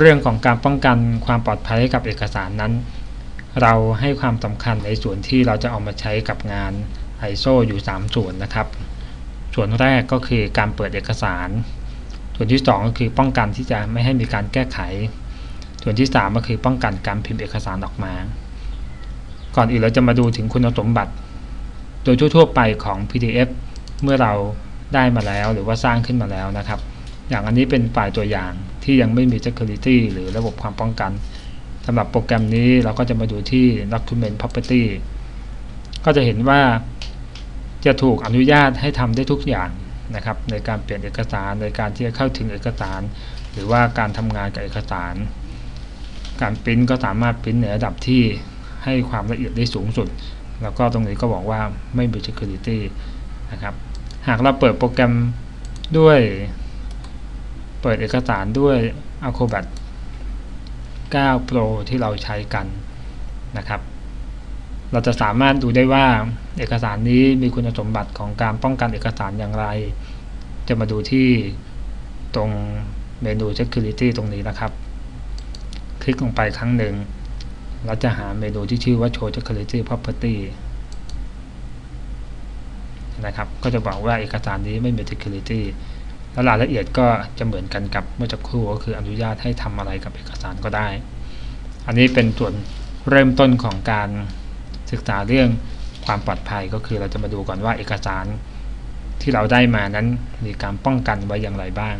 เรื่องของการป้องกันความปลอดภัยกับเอกสารนั้น เราให้ความสำคัญในส่วนที่เราจะเอามาใช้กับงาน ISO อยู่ 3 ส่วนนะครับ ส่วนแรกก็คือการเปิดเอกสาร ส่วนที่ 2 ก็คือป้องกันที่จะไม่ให้มีการแก้ไข ส่วนที่ 3 ก็คือป้องกันการพิมพ์เอกสารออกมา ก่อนอื่นเราจะมาดูถึงคุณสมบัติ โดยทั่วๆไปของ PDF เมื่อเราได้มาแล้วหรือว่าสร้างขึ้นมาแล้วนะครับ อย่างอันนี้เป็นไฟล์ตัวอย่างที่ยังไม่มี security หรือระบบความป้องกันสำหรับโปรแกรมนี้เราก็จะมาดูที่ document property ก็จะเห็นว่าจะถูกอนุญาตให้ทำได้ทุกอย่างนะครับในการเปลี่ยนเอกสารในการที่จะเข้าถึงเอกสาร หรือว่าการทำงานกับเอกสาร การปริ้นก็สามารถปริ้นในระดับที่ให้ความละเอียดได้สูงสุด แล้วก็ตรงนี้ก็บอกว่าไม่มี security นะครับหากเราเปิดโปรแกรมด้วย ปิดเอกสารด้วย Acrobat 9 Pro ที่เราใช้กันนะครับ เราจะสามารถดูได้ว่าเอกสารนี้มีคุณสมบัติของการป้องกันเอกสารอย่างไร จะมาดูที่ตรงเมนู Security ตรงนี้นะครับ คลิกลงไปครั้งหนึ่ง เราจะหาเมนูที่ชื่อว่า Show Security Property นะครับ ก็จะบอกว่าเอกสารนี้ไม่มี security แล้วรายละเอียดก็จะเหมือนกันกับเมื่อจักครู่ก็คืออนุญาตให้ทำอะไรกับเอกสารก็ได้ อันนี้เป็นส่วนเริ่มต้นของการศึกษาเรื่องความปลอดภัยก็คือเราจะมาดูก่อนว่าเอกสารที่เราได้มานั้นมีการป้องกันไว้อย่างไรบ้าง